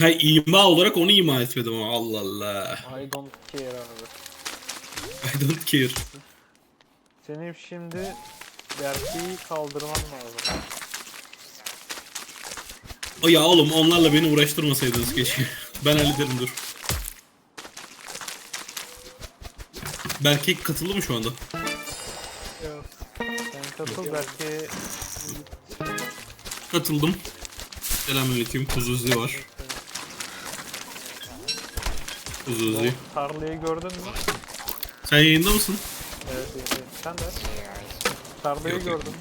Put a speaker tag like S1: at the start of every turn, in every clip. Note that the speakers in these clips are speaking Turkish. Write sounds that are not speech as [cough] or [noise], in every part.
S1: Ha, ima olarak onu ima etmedim ama Allah Allah.
S2: I don't care abi.
S1: I don't care.
S2: Senin şimdi Berke'yi kaldırman lazım.
S1: O ya oğlum onlarla beni uğraştırmasaydınız keşke. [laughs] Ben hallederim dur. Belki katıldı mı şu anda?
S2: Evet. Sen katıl Berke
S1: Katıldım. Selamünaleyküm. Kuzuzi var. Kuzuzi.
S2: tarlayı gördün mü?
S1: Sen yayında mısın?
S2: Evet, evet. evet. Sen de. Tarlayı
S1: Yok,
S2: gördün mü?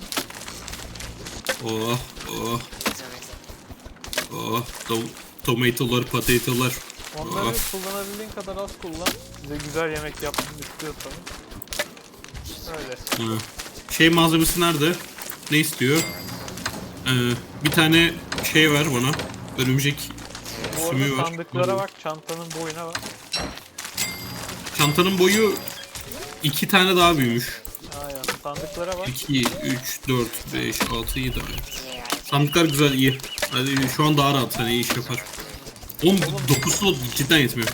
S1: Oh oh. Oh. Tom tomatolar, potatolar.
S2: Onları
S1: Oh.
S2: kullanabildiğin kadar az kullan. Bize güzel yemek yapmanı istiyorsan. Öyle.
S1: Hı. Şey malzemesi nerede? Ne istiyor? Ee, bir tane şey ver bana. Örümcek sümüğü var.
S2: sandıklara bak, çantanın boyuna bak.
S1: Çantanın boyu iki tane daha büyümüş.
S2: Aynen. Sandıklara bak.
S1: 2, 3, 4, 5, 6, 7 Sandıklar güzel iyi. Hadi şu an daha rahat hani iş yapar. Oğlum 9 slot cidden yetmiyor.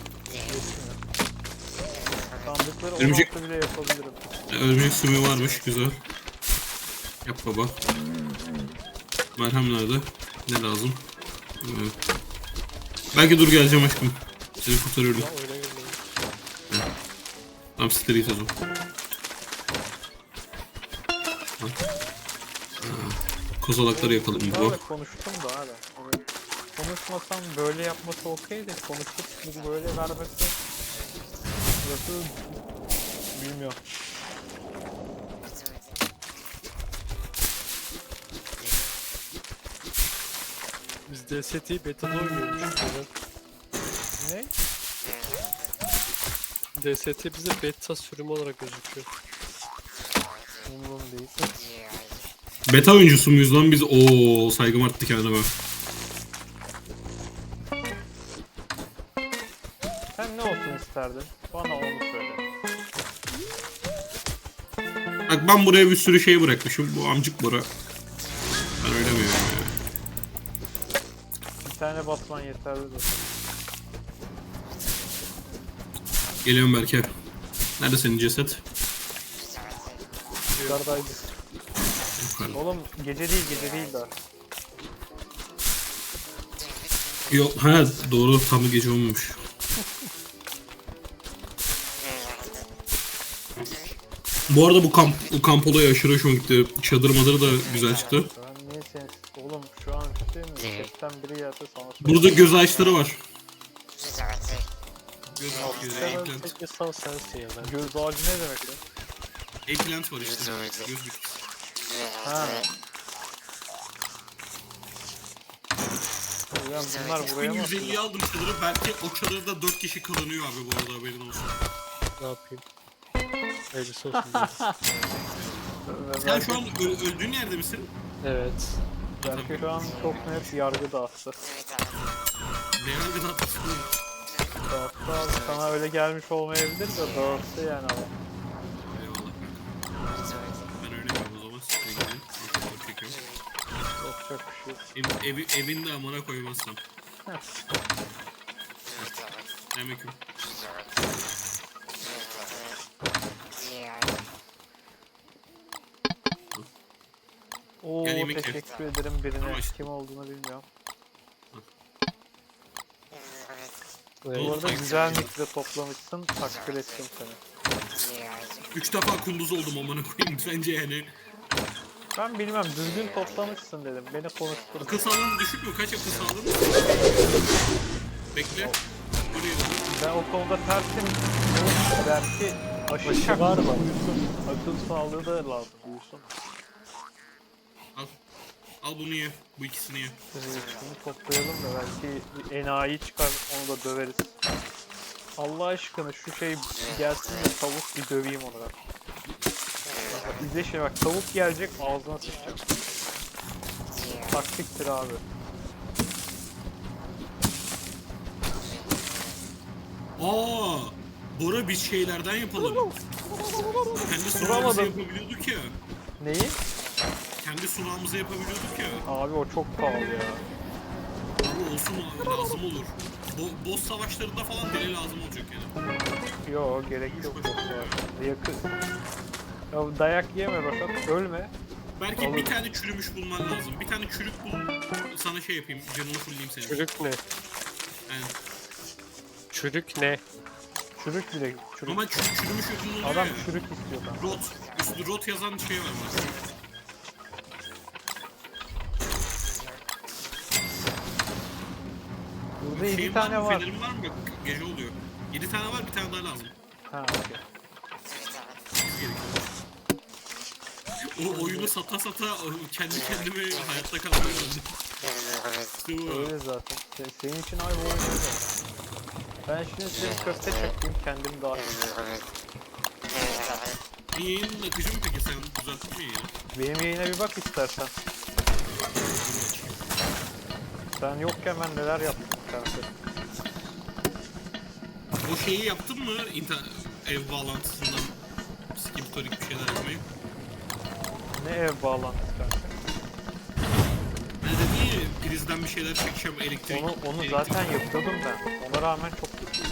S2: Sandıkları
S1: Örümcek-
S2: 16 bile yapabilirim.
S1: Örümcek sümüğü varmış güzel. Yap baba. Merhem nerede? Ne lazım? Evet. Belki dur geleceğim aşkım. Seni kurtarıyorum. Tamam siktir git o zaman. Kozalakları yakalım bu.
S2: Bunlarla konuştum da hala. Hani konuşmasam böyle yapması okey de konuşup böyle vermesi burası bilmiyorum.
S3: DST'yi beta'da oynuyormuşuz böyle.
S2: Ne?
S3: DST bize beta sürümü olarak gözüküyor.
S2: Umurum değil.
S1: Beta oyuncusu muyuz lan biz? Oo saygım arttı kendime.
S2: Sen ne olsun isterdin? Bana onu söyle.
S1: Bak ben buraya bir sürü şey bırakmışım. Bu amcık bura.
S2: Tane basman yeterli de.
S1: Geliyorum Berke. Nerede senin ceset?
S2: Yukarıdaydı.
S1: Yukarıda.
S2: Oğlum gece değil gece değil daha.
S1: Yok ha doğru tam gece olmamış. Bu arada bu kamp bu kamp olayı aşırı hoşuma gitti. Çadır madır da güzel çıktı.
S2: Ben niye sen... Oğlum şu an şey mi? Chatten biri gelse sana söyle.
S1: Burada göz ağaçları var. Göz
S3: Sen
S1: eggplant.
S3: tek sensin ya.
S2: Göz ağacı ne demek lan?
S1: Eggplant var işte. Göz bitkisi.
S2: Ha. Ulan bunlar buraya mı?
S1: 1150'ye aldım çadırı. Belki o çadırda 4 kişi kalınıyor abi bu arada haberin olsun.
S3: Ne yapayım? Hayırlısı olsun.
S1: Sen şu an öldüğün yerde misin?
S3: evet.
S2: Belki şu an çok net yargı dağıttı.
S1: Ne yargı oğlum?
S2: Dağıttı abi. Sana öyle gelmiş olmayabilir de dağıttı yani ama. Bir şey.
S1: Ev, evi, evin de amına koymazsam. Selamünaleyküm.
S2: Oo
S1: Gel yemek ye.
S2: teşekkür ederim birine.
S1: Tamam.
S2: Kim olduğunu bilmiyorum.
S3: Evet.
S2: Bu arada güzel mikro toplamışsın. Takdir ettim seni.
S1: Üç defa kunduz oldum amına koyayım [laughs] sence yani.
S2: Ben bilmem düzgün toplamışsın dedim. Beni konuştur.
S1: Akıl sağlığın düşük mü? Kaç akıl sağlığın? Bekle. Buraya.
S2: Ben o konuda tersim. Belki aşı
S3: Aşı var mı?
S2: Akıl sağlığı da lazım uyusun.
S1: Al. Bunu ye. Bu ikisini ye.
S2: Şunu toplayalım da belki bir enayi çıkar onu da döveriz. Allah aşkına şu şey gelsin de tavuk bir döveyim onu ben. Bak, İzle şimdi bak tavuk gelecek ağzına sıçacak. Taktiktir abi.
S1: Aa, Bora biz şeylerden yapalım. Kendi sunağımızı
S2: Vuramadım.
S1: yapabiliyorduk ya.
S2: Neyi?
S1: Kendi sunağımızı yapabiliyorduk ya.
S2: Abi o çok pahalı ya.
S1: Bu olsun lazım olur. Bo boss savaşlarında falan deli lazım olacak yani.
S2: Yo gerek yok. boss. Yakın. Ya dayak yeme Roşat. Ölme.
S1: Belki
S2: Olur.
S1: bir tane çürümüş bulman lazım. Bir tane çürük bul. Sana şey yapayım. Canını fullleyeyim senin.
S3: Çürük ne?
S1: Yani.
S3: Çürük ne?
S2: Çürük bile. Çürük.
S1: Ama çü- çürümüş ürün oluyor
S2: Adam
S1: ya.
S2: çürük istiyor kanka.
S1: Rot. Üstü rot yazan şey var bak.
S2: Burada 7
S1: Şeyin
S2: tane var.
S1: Fenerin var mı? Bak gece oluyor. 7 tane var bir tane daha lazım.
S2: Ha okey.
S1: O oyunu sata sata kendi kendime hayatta kalmayı öğrendim. İşte bu.
S2: Öyle zaten. Se- Senin için ay bu oyun öyle. Ben şimdi senin köfte çekeyim kendim daha
S1: Yayının akıcı mı peki sen düzelttin mi yayını?
S2: Benim yayına bir bak istersen. Sen yokken ben neler yaptım kanka.
S1: O şeyi yaptın mı? İnter ev bağlantısından skimtorik bir şeyler yapmayı.
S2: Ne ev bağlantısı kanka.
S1: Ne dedi ya prizden bir şeyler çekeceğim elektrik.
S2: Onu, onu
S1: elektrik-
S2: zaten yapıyordum ben. Ona rağmen çok kötüydü.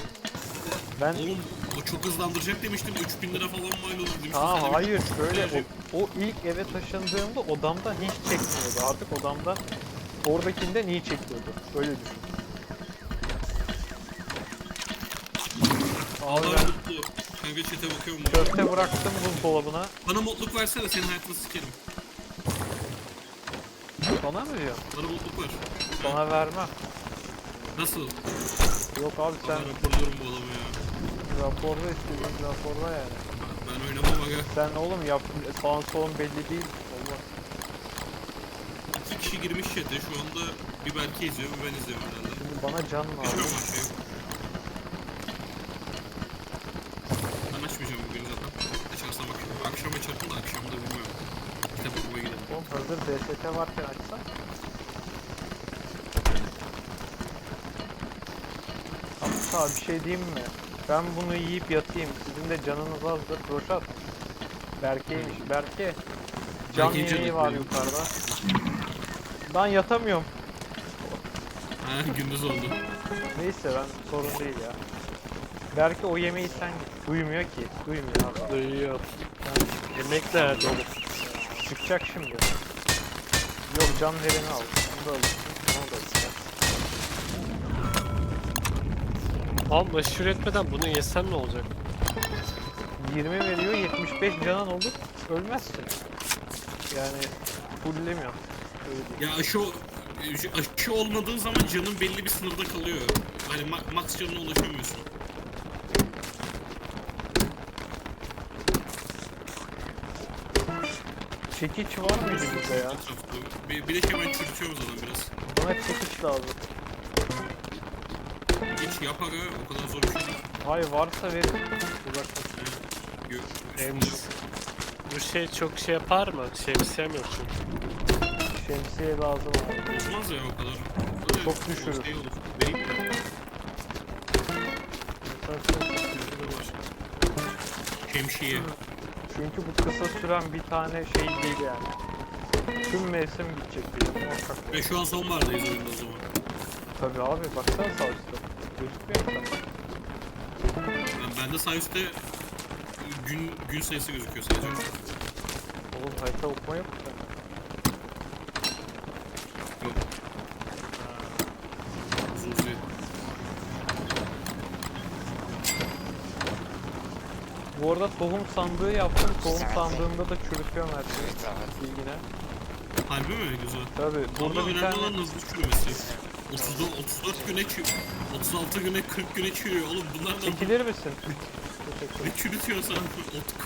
S2: Ben
S1: Oğlum o çok hızlandıracak demiştim 3000 lira falan mal olur demiştim.
S2: Aa
S1: Sen de bir-
S2: hayır [laughs] şöyle o, o ilk eve taşındığımda odamdan hiç çekmiyordu. Artık odamdan oradakinden iyi çekiyordu. Öyle düşün.
S1: Ağlar mutlu. Kanka chat'e bakıyorum.
S2: köfte bıraktım buzdolabına.
S1: Bana mutluluk versene senin hayatını sikerim.
S2: Bana mı diyor?
S1: Bana mutluluk ver.
S2: Sana vermem.
S1: Nasıl?
S2: Yok abi sen
S1: Ben raporluyorum bu adamı ya.
S2: raporda istediğin raporda yani.
S1: Ben oynamam aga.
S2: Sen oğlum yap sağın solun belli değil. Olmaz.
S1: İki kişi girmiş chat'e şu anda bir Berke izliyor bir ben izliyorum herhalde.
S2: Şimdi bana can
S1: Hiç
S2: lazım.
S1: yok şey yok. Ben açmayacağım bugün zaten. Açarsam bak akşam açarım da akşam da bilmiyorum. Kitap okumaya gidelim.
S2: Oğlum DST varken açsan. Hatta bir şey diyeyim mi? Ben bunu yiyip yatayım. Sizin de canınız azdır. Roşat. Berke'ymiş. Berke. Can yemeği var
S1: benim.
S2: yukarıda. Ben yatamıyorum.
S1: Ha gündüz oldu.
S2: Neyse ben sorun değil ya. Berke o yemeği sen. Duymuyor ki. Duymuyor abi.
S3: Duyuyor. Yemek nerede oğlum?
S2: Çıkacak şimdi. Yok can verini al. Onu da al. Onu da
S3: etmeden bunu yesem ne olacak?
S2: 20 veriyor 75 canan olur ölmezsin. Yani değil.
S1: Ya aşı, aşı olmadığın zaman canın belli bir sınırda kalıyor. Hani ma- max canına ulaşamıyorsun.
S2: Çekiç var mıydı bizde ya?
S1: Bir, bir de ki ben çürütüyorum zaten biraz.
S2: Bana çekiç lazım.
S1: Hiç yap aga o kadar zor bir şey değil.
S2: Hayır varsa verin. Uzak
S1: Gö-
S3: Em-
S1: üstünde yok.
S3: Bu şey çok şey yapar mı? Şemsiyem yok çünkü.
S2: şemsiye lazım abi.
S1: Bozmaz ya o kadar. Öyle
S2: Çok düşürür.
S1: Şey olur. Vereyim mi? Şemsiye.
S2: Çünkü bu kısa süren bir tane şey değil yani. Tüm mevsim gidecek diye.
S1: Ve şu an sonbahardayız oyunda o zaman.
S2: Tabii abi baksana sağ üstte. Gözükmüyor mu? sana?
S1: Ben, bende sağ üstte gün gün sayısı gözüküyor sadece.
S2: Oğlum harita okuma yok mu sende?
S1: Yok.
S2: Arada tohum sandığı yaptım. Tohum sandığında da çürütüyorum her şeyi. Bilgine.
S1: Harbi mi güzel?
S2: Tabii burada
S1: Ama
S2: bir
S1: önemli
S2: tane
S1: olan hızlı çürümesi. 30, 34 güne çürüyor. 36 güne 40 güne çürüyor. Oğlum bunlar da
S2: çekilir misin?
S1: Ne çürütüyorsan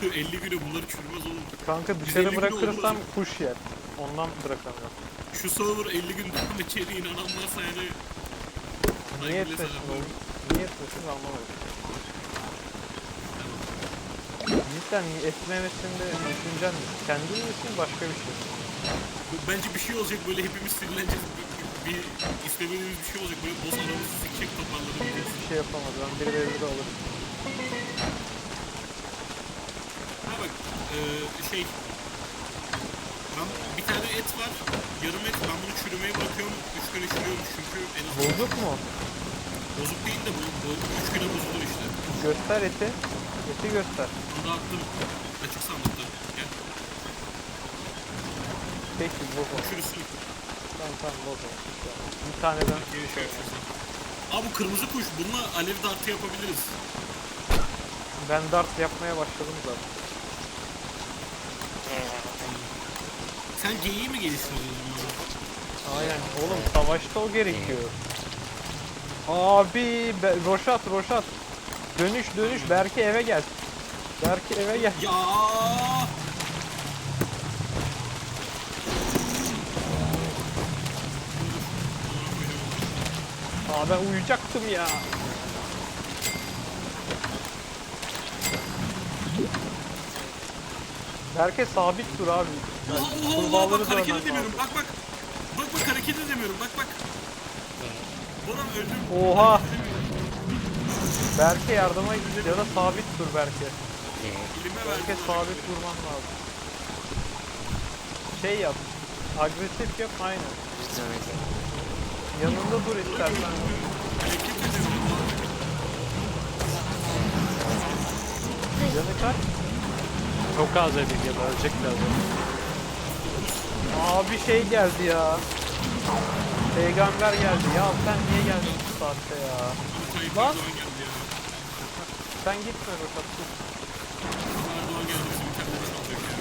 S1: 30 50 güne bunlar çürümez oğlum.
S2: Kanka dışarı bırakırsam kuş yer. Ondan bırakamıyorum.
S1: Şu server 50 gün devam edeceğine inanan varsa yani
S2: Niye etmesin oğlum? Niye etmesin anlamadım. Cidden etmemesinde düşüncen? Kendin misin başka bir şey
S1: Bence bir şey olacak böyle hepimiz sinirleneceğiz. Bir, bir istemediğimiz bir şey olacak böyle boss aramızı sikecek toparlanacağız.
S2: Hiçbir şey yapamadı. Ben bir bir alırım.
S1: Ha bak eee şey Ben bir tane et var. Yarım et. Ben bunu çürümeye bırakıyorum. Üç güne çürüyormuş çünkü en az
S2: Bulduk mu?
S1: bozuk değil de bu, bu üç güne bozulur işte.
S2: Göster eti. Eti göster.
S1: Bunu da attım. Açık sandıkta. Gel.
S2: Peki bu bu.
S1: Çürüsün.
S2: Tamam tamam bu. Bir taneden
S1: Geri şey yapıyorsun. Aa bu kırmızı kuş. Bununla alev dartı yapabiliriz.
S2: ben dart yapmaya başladım zaten.
S1: Sen geyiği mi geliştirdin?
S2: Aynen oğlum savaşta o gerekiyor. Abi be, Roşat Roşat. Dönüş dönüş Berke eve gel. Berke eve gel.
S1: Ya
S2: Aa ben uyuyacaktım ya. Berke sabit dur abi.
S1: Oha oha oha bak hareket edemiyorum. Bak bak. Bak bak hareket edemiyorum. Bak bak.
S2: Oha. Berke yardıma git ya da sabit dur Berke. Berke sabit durman lazım. Şey yap. Agresif yap aynen. Yanında dur istersen. Yanı kaç?
S3: Çok az edik ya ölecekler.
S2: Abi şey geldi ya. Peygamber geldi. Ya sen niye geldin bu saatte ya? Lan. Sen gitme Roşat dur.
S1: Erdoğan geldi bizim interneti çalacak ya.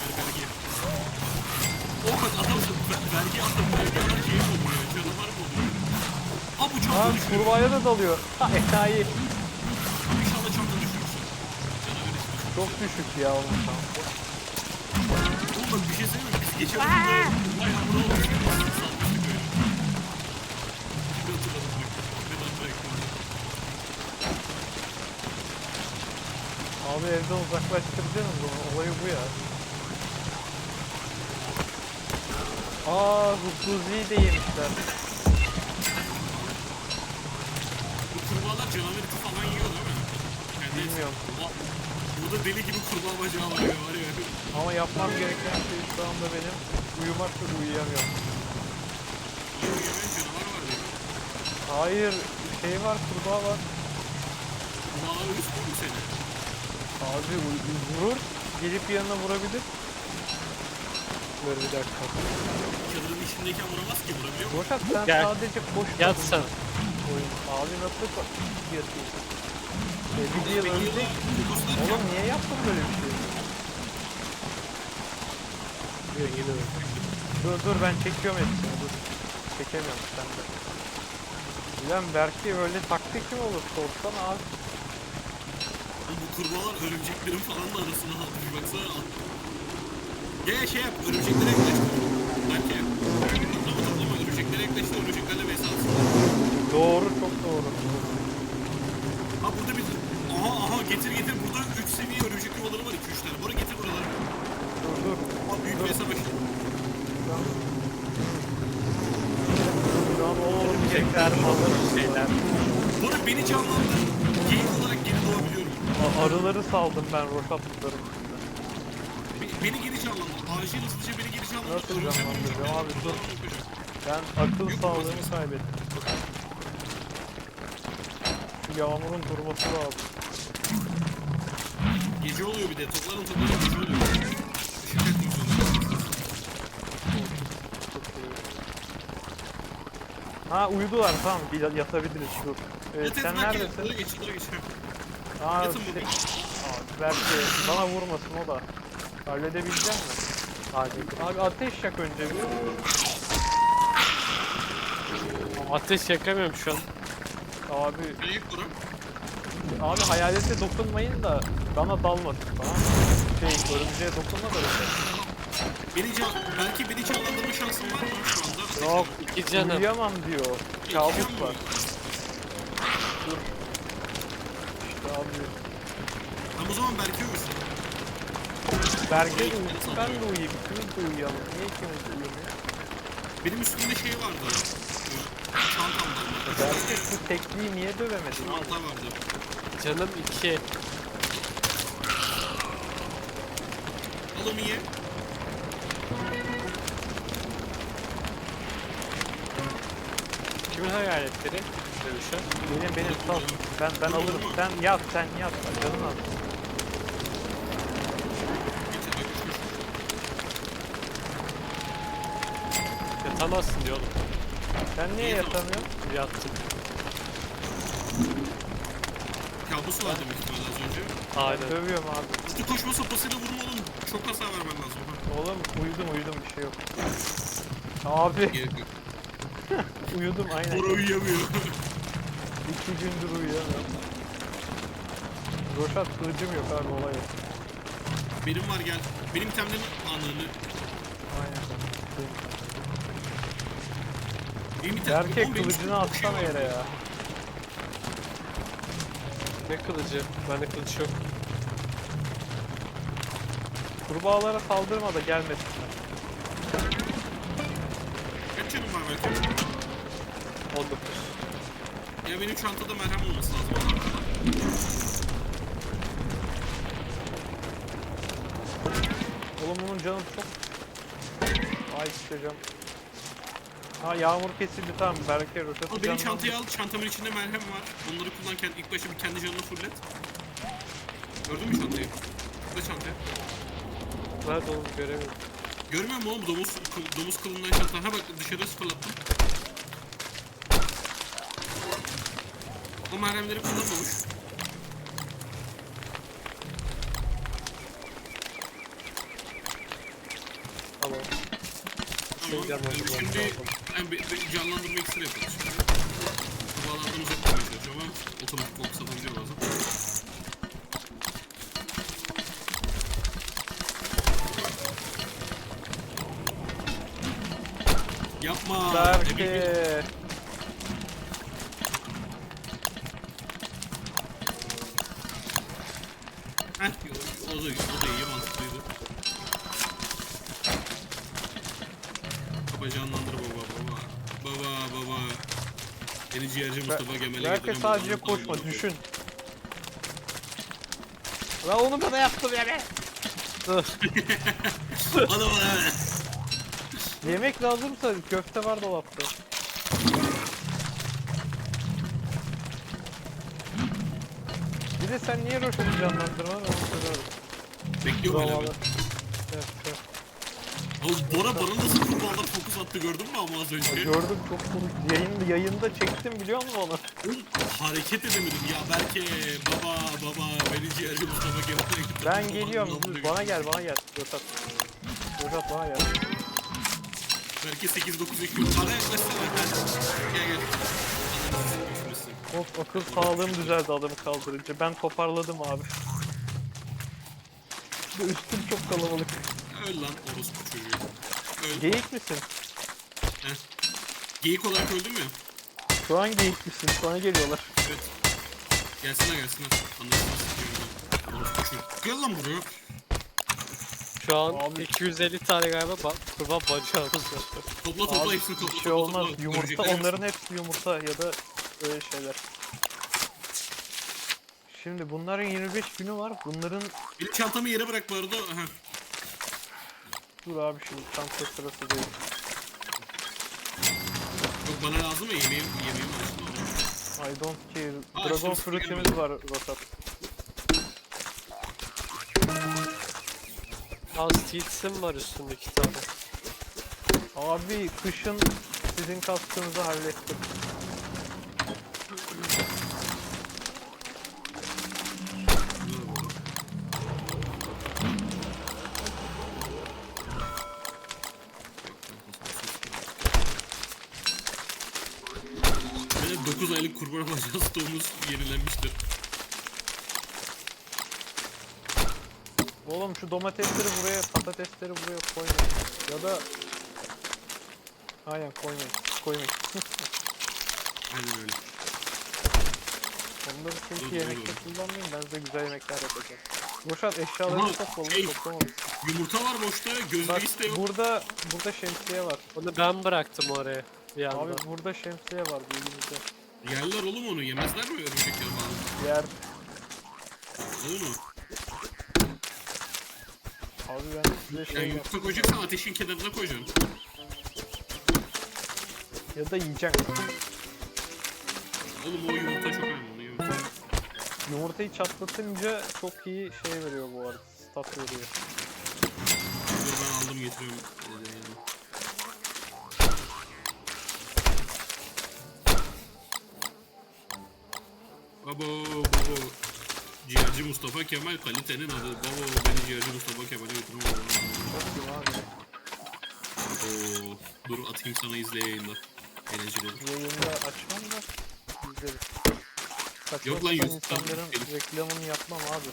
S1: Ver vergi. O bak adam ver- vergi adam vergi adam şey mi oluyor? Canavar mı oluyor? Aa bu çanta
S2: Lan
S1: düşüyor.
S2: kurbağaya da dalıyor. Ha enayi.
S1: İnşallah çanta düşürürsün. Canavar işte.
S2: Çok düşük ya onun şansı.
S1: Oğlum bak bir şey söyleyeyim mi? Biz geçen hafta bayağı buna olmuş. Salmıştık
S2: Abi evden uzaklaştıracaksınız bunu. Olayı bu ya. Aa Hukuzi'yi de yemişler.
S1: Bu kurbağalar canavar eti falan yiyor değil mi? Yani
S2: Bilmiyorum.
S1: Aa, Burada deli gibi kurbağa bacağı var ya var ya.
S2: Ama yapmam gereken şey şu anda benim uyumak ve uyuyamıyorum.
S1: Yemeğin canavar var ya.
S2: Hayır şey var kurbağa var.
S1: Kurbağalar üstü mü seni?
S2: Abi vurur. Gelip yanına vurabilir. Ver bir dakika.
S1: Çadırın içindeyken vuramaz ki vurabiliyor mu?
S2: Roşat sen
S3: Gel.
S2: sadece koş.
S3: Yat sen.
S2: Oyun. Abi nasıl? Yatıyorsun. Bir yıl ölecek.
S1: Kokoslar
S2: Oğlum niye yaptın böyle bir şey? Dur dur ben çekiyorum hepsini dur. Çekemiyorum sen de. Ulan belki öyle taktik mi olur sorsana abi.
S1: Bu kurbağalar örümceklerin falan da arasına almış baksana. Gel şey yap örümceklere yaklaştır. Belki. Toplama toplama örümceklere yaklaştır örümceklerle vs.
S2: Doğru çok doğru.
S1: Ha burada bir... Aha aha getir getir burada 3 seviye örümcek yuvaları var 2-3 tane. Bora getir buraları.
S2: Dur dur.
S1: Aa, büyük
S2: Dur.
S1: bir savaş.
S2: Şu an oğlum
S3: Tekrar alır şeyler.
S1: Bora beni canlandır. Geyik.
S2: A- arıları saldım ben roşatlıklarım.
S1: Be- Beni geri canlandır. Acil hızlıca beni geri canlandır.
S2: Nasıl
S1: Örümcek
S2: canlandıracağım abi, dur. Ben akıl sağlığımı kaybettim. Şu yağmurun durması lazım.
S1: Gece oluyor bir de. Topların topların gece oluyor.
S2: Çok iyi. Ha uyudular tamam bir yatabiliriz dur. Evet,
S1: Yat, yat,
S2: sen
S1: bak,
S2: neredesin?
S1: Buraya geç, buraya geç.
S2: Aa,
S1: Yatın
S2: şey-
S1: bakayım.
S2: Aa, belki bana vurmasın o da. Halledebilecek mi? Hadi. Abi ateş yak önce bir.
S3: Ateş yakamıyorum şu an.
S2: Abi,
S1: Ben yük Bora.
S2: abi hayalete dokunmayın da bana dalmasın tamam mı? Şey, örümceğe dokunma da öyle.
S1: Beni can... Belki beni canlandırma şansın var mı şu anda?
S2: Yok,
S3: İki canım.
S2: uyuyamam diyor. Kabus var. Dur. İşte abi.
S1: Tamam o zaman belki uyursun.
S2: Berke de uyusun, ben de uyuyayım. İkimiz de uyuyalım. Niye ikimiz de uyuyamıyoruz?
S1: Benim üstümde şey vardı. Çantamda.
S2: Berke şu tekliği niye dövemedin?
S1: Çanta vardı.
S3: Canım iki.
S1: Ablamı ye.
S3: Hayaletleri? Dövüşe.
S2: Benim benim sal. Ben ben alırım. Sen yat sen yat. Canın al.
S3: Yatamazsın diyor oğlum.
S2: Sen niye yatamıyorsun?
S3: Yattım.
S1: Kabus var demek ki az önce.
S3: Aynen.
S2: Dövüyorum abi.
S1: İşte koşma sopasıyla vurma oğlum. Çok hasar vermen lazım.
S2: Oğlum uyudum uyudum bir şey yok. Abi
S1: Gerek yok.
S2: Uyudum aynen.
S1: Bora uyuyamıyor. [laughs]
S2: İki gündür uyuyamıyorum. Roşat kılıcım yok abi olay yok.
S1: Benim var gel. Benim itemlerin anını.
S2: Aynen.
S1: Benim item.
S2: Erkek
S1: Oğlum benim
S2: kılıcını atsana yere ya.
S3: Ne kılıcı? Bende kılıç yok.
S2: Kurbağalara saldırma da gelmesinler.
S1: Kaç canım var belki?
S3: 19.
S1: Ya benim çantada merhem olması lazım.
S2: Oğlum bunun canı çok... Ay sıkacağım. Ha yağmur kesildi tamam Berke Roşat'ı
S1: Al benim çantayı al. Çantamın içinde merhem var. Onları kullan kendi, ilk başta bir kendi canını fullet. Gördün mü çantayı? Burada çantayı.
S3: Nerede oğlum göremiyorum.
S1: Görmüyor musun oğlum domuz, domuz kılından çanta? Ha bak dışarı fırlattım. O merhemleri kullanmamış.
S3: Tamam.
S1: Tamam.
S3: canlandırma
S1: Şimdi
S3: lazım.
S1: yani bir, bir canlandırma iksiri yapıyoruz şimdi. Bağlardan uzak durmaya çalışıyorum ama otomatik fokus atabiliyor bazen. Yapma. Ne bileyim.
S2: Berke.
S1: Getiren
S2: sadece koşma düşün. La onu bana yaptım ya be.
S1: Adam bana
S2: Yemek lazımsa köfte var dolapta. Bir de sen niye Roşat'ı canlandırmadın onu soruyorum.
S1: Bekliyor böyle
S2: Bravo.
S1: mi? Oğlum Bora bana nasıl futbolda fokus attı gördün mü ama az önce?
S2: Gördüm çok komik. Yayın, yayında çektim biliyor musun onu?
S1: Oğlum hareket edemedim ya belki baba baba beni ciğerci Mustafa Kemal'e getiren
S2: Ben geliyorum.
S1: tabii.
S2: Bana gel bana gel. Roşat. Roşat bana gel.
S1: Belki 8-9 yaşıyor. Bana yaklaşsana. Gel gel. Sikmişsin.
S2: Of akıl sağlığım düzeldi adamı kaldırınca. Ben toparladım abi. Üstüm çok kalabalık.
S1: Öl lan orospu çocuğu. Öl.
S2: Geyik misin?
S1: Heh. Geyik olarak öldün mü?
S2: Şu an geyik misin? Sana geliyorlar.
S1: Evet. Gelsene gelsene. Anasını sikiyorum ben. Orospu çocuğu. Gel lan buraya.
S3: Şu an
S2: Abi.
S3: 250 tane galiba ba kurban bacağımız var.
S1: Topla topla
S2: Abi,
S1: hepsini topla
S2: bir şey
S1: topla
S2: olmaz.
S1: topla.
S2: Yumurta
S1: Ölecekler
S2: onların hepsi yumurta ya da öyle şeyler. Şimdi bunların 25 günü var. Bunların
S1: Benim çantamı yere bırak bu arada. Aha.
S2: Dur abi şimdi çanta sırası değil.
S1: Yok bana lazım ya yemeğim, yemeğim onu.
S2: I don't care.
S1: Aa,
S2: Dragon fruit'imiz
S1: gelmedi.
S2: var Rosat.
S3: Az tilsim var üstünde iki tane.
S2: Abi kışın sizin kaskınızı hallettim.
S1: Stoğumuz yenilenmiştir.
S2: Oğlum şu domatesleri buraya, patatesleri buraya koymayın. Ya da... Aynen koymayın. Koymayın. [laughs]
S1: Aynen öyle.
S2: Onları çünkü
S1: dur,
S2: yemekte kullanmayın. Ben size güzel yemekler yapacağım. Boşalt eşyalarını
S1: Ama
S2: topla.
S1: şey-. Yumurta var boşta, göz
S2: Bak
S1: reis de yok.
S2: burada, burada şemsiye var.
S3: Onu ben bıraktım oraya bir anda.
S2: Abi burada şemsiye var bildiğinizde.
S1: Yerler oğlum onu, yemezler mi örümcekler falan?
S2: Yer.
S1: Olur mu?
S2: Abi ben size şey
S1: Yani yumurta koyacaksan ateşin kenarına koyacaksın.
S2: ya da yiyeceksin.
S1: Oğlum o yumurta çok önemli. Onu yumurta.
S2: Yumurtayı çatlatınca çok iyi şey veriyor bu arada. Stat veriyor.
S1: Dur ben aldım getiriyorum. Ee, yani. Babo babo. Ciğerci Mustafa Kemal kalitenin adı. Babo beni ciğerci Mustafa Kemal'e
S2: abi.
S1: Oo, dur atayım sana izle yayında. Eğlenceli olur.
S2: Yayında açmam da izleriz. Saçma
S1: Yok lan,
S2: sapan
S1: YouTube'dan
S2: insanların
S1: izleyelim.
S2: reklamını yapmam abi.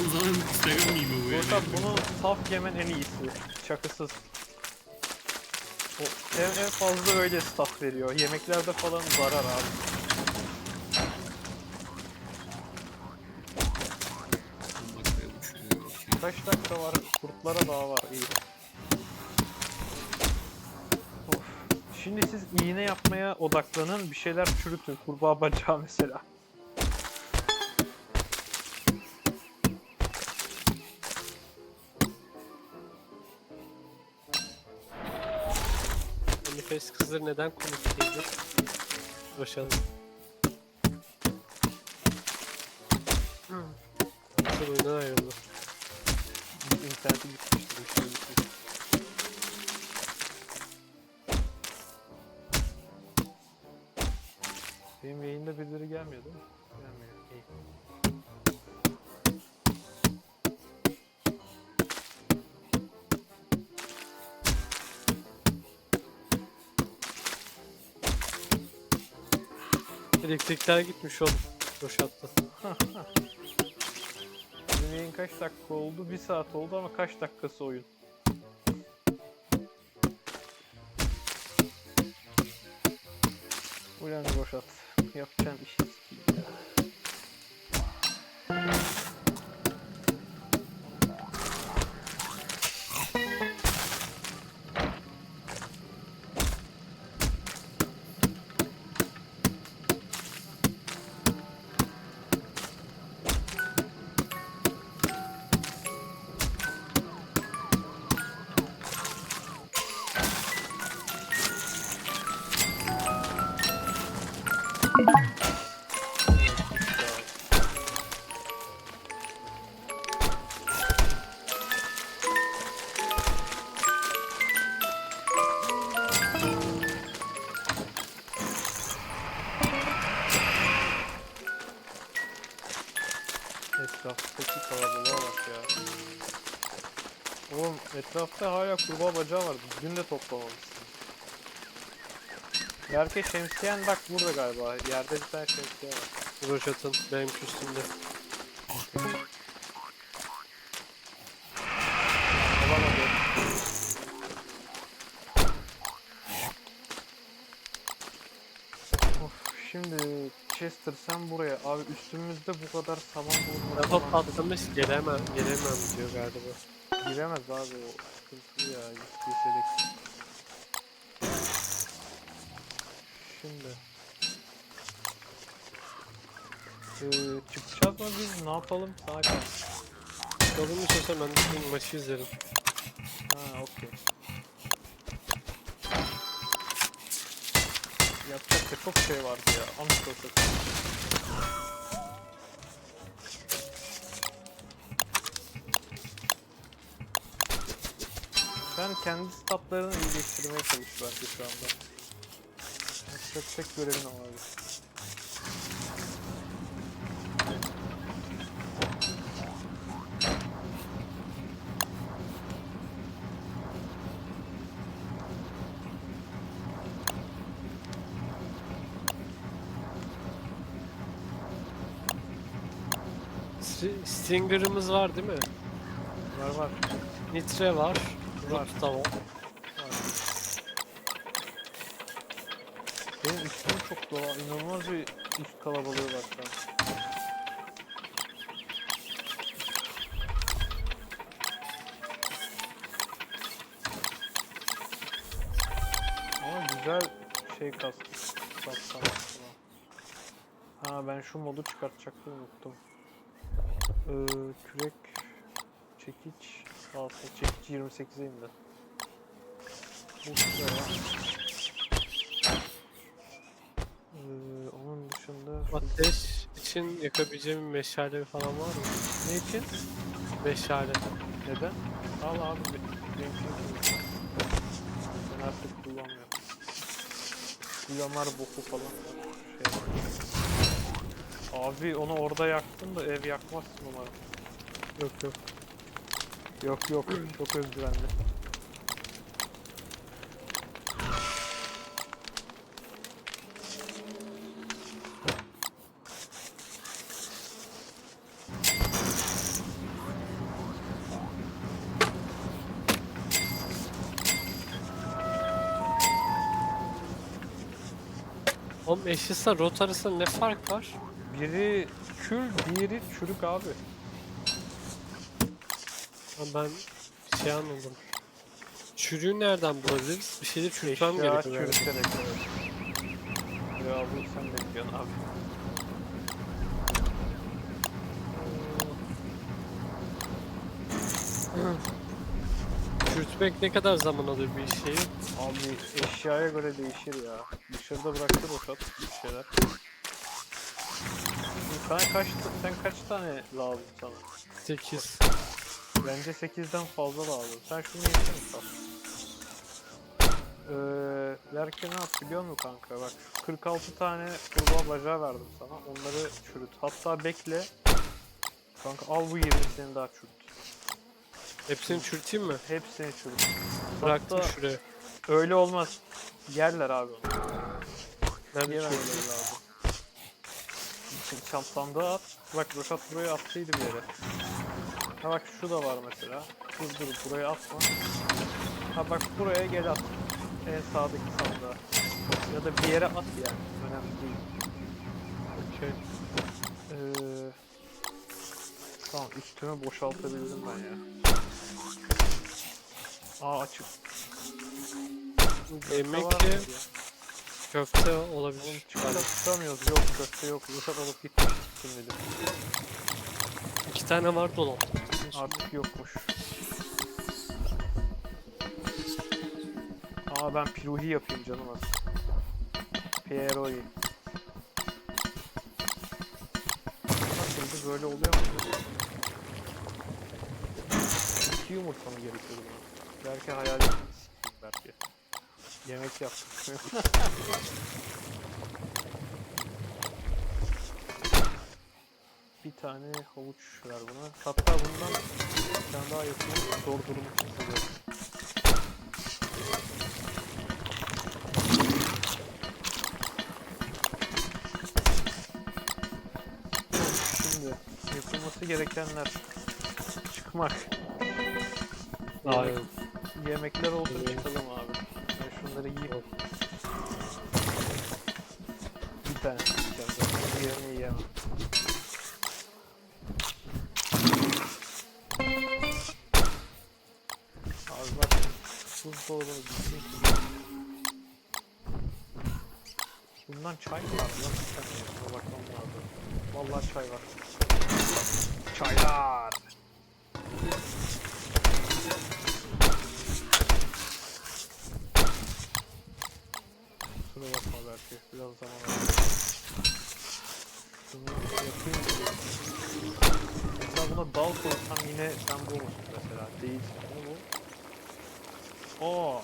S1: Oğlum zaten Instagram meme bu yani.
S2: Ortak bunu saf yemen en iyisi. Şakasız. O en, en fazla öyle staff veriyor. Yemeklerde falan zarar abi. Kaç dakika var? Kurtlara daha var. İyi. Of. Şimdi siz iğne yapmaya odaklanın. Bir şeyler çürütün. Kurbağa bacağı mesela.
S3: Manifest kızları neden komik değildi? Boşalım. Kızlar oyundan ayrıldı.
S2: İnterneti gitmiştir. Bir şey gitmiş. Benim yayında birileri gelmiyor değil mi? Gelmiyor. İyi.
S3: Elektrikler gitmiş oğlum. Boşalttı. [laughs]
S2: Kaç dakika oldu? Bir saat oldu ama kaç dakikası oyun? Ulan boşalt. Yapacağım işi hala kurbağa bacağı var. Dün de toplamamışsın. Berke şemsiyen bak burada galiba. Yerde bir tane şemsiye var.
S3: Roşat'ın benimki üstümde.
S2: Alamadım. Of, şimdi Chester sen buraya. Abi üstümüzde bu kadar saman bulunması.
S3: Rafa patlamış gelemem, gelemem diyor galiba.
S2: Giremez abi o ya. Girseydik. Şimdi. Ee, çıkacağız mı biz? Ne yapalım? Sana kalmış.
S3: Kalın istiyorsan ben de bir maçı izlerim.
S2: Ha okey. Yapacak da çok şey vardı ya. Anıt Sen kendi statlarını iyileştirmeye çalış belki şu anda. Yapacak tek görevin o abi.
S3: Stri- Stringer'ımız var değil mi?
S2: Var var.
S3: Nitre var.
S2: Var.
S3: Var.
S2: Benim üstüm çok doğa. inanılmaz bir üst kalabalığı var şu an. Ama güzel şey kastı. Kastan falan. Ha ben şu modu çıkartacaktım unuttum. Ee, kürek Çekiç alsın. Çekiç 28'e indi. Bu. Ee, onun dışında
S3: Ateş için yakabileceğim meşale falan var mı?
S2: ne için?
S3: Meşale.
S2: Neden? Al abi kullan. Ben artık kullanmıyorum. Kullanlar boku falan. Şey. Abi onu orada yaktın da ev yakmazsın umarım.
S3: Yok yok.
S2: Yok yok çok özgüvenli.
S3: Oğlum eşyasla rot arasında ne fark var?
S2: Biri kül, diğeri çürük abi.
S3: Ama ben şey anladım. Çürüğü nereden bulabiliriz? Bir şeyde çürütmem
S2: Eşya
S3: gerekiyor. galiba.
S2: çürüterek evet. Ya bu sen de biliyorsun abi. [clears throat]
S3: Çürütmek ne kadar zaman alıyor bir şeyi?
S2: Abi eşyaya göre değişir ya. Dışarıda bıraktı boşalt bir şeyler. Sana kaç, sen kaç tane lazım sana?
S3: 8.
S2: Bence 8'den fazla lazım. Sen şunu yesene sal. Ee, Lerke ne yap biliyor musun kanka? Bak şu 46 tane kurbağa bacağı verdim sana. Onları çürüt. Hatta bekle. Kanka al bu 20'sini daha çürüt.
S3: Hepsini çürüteyim mi?
S2: Hepsini çürüt.
S3: Bıraktım
S2: Hatta
S3: şuraya.
S2: öyle olmaz. Yerler abi onu.
S3: Nerede
S2: vermeleri lazım? Şimdi çantamda at. Bak Roşat buraya attıydı bir yere. Ha bak şu da var mesela. Dur dur buraya atma. Ha bak buraya gel at. En sağdaki sandığa. Ya da bir yere at yani. Önemli değil.
S3: Okey.
S2: Ee, tamam üstüme boşaltabildim ben ya. Aa açık.
S3: Demek
S2: Var
S3: ki köfte
S2: Oğlum
S3: olabilir.
S2: çıkarıp tutamıyoruz. Yok köfte yok. Roşat alıp gitmiş. Kim bilir.
S3: İki tane var dolap.
S2: Artık yokmuş. Ama ben piruhi yapayım canım az. Piero'yu. Nasıldı böyle oluyor mu? İki yumurta mı gerekiyordu buna? Belki hayal ettim. Belki. Yemek yaptık. [laughs] tane havuç ver buna. Hatta bundan bir tane daha yapayım. Zor durumu hissediyorum. Şimdi yapılması gerekenler çıkmak.
S3: Yok.
S2: Yemekler oldu çıkalım abi. Ben şunları yiyeyim. Bir tane yiyeceğim zaten. Diğerini yiyemem. Bundan çay var lan? Bakmam lazım. Vallahi çay var. Çaylar. Kusura bakma belki biraz zaman alır. Şunu yapayım. Mesela buna dal koysam yine sen bu musun mesela? Değil. Ne bu? Oo.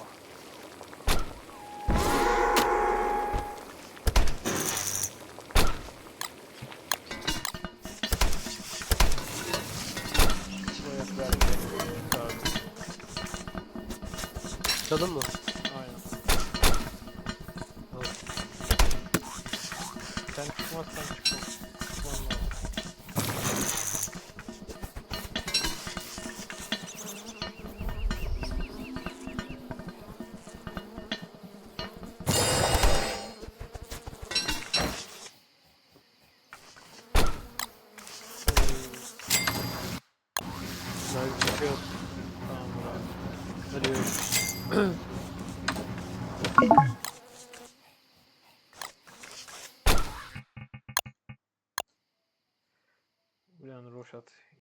S3: Çıkalım mı?
S2: Ulan Roşat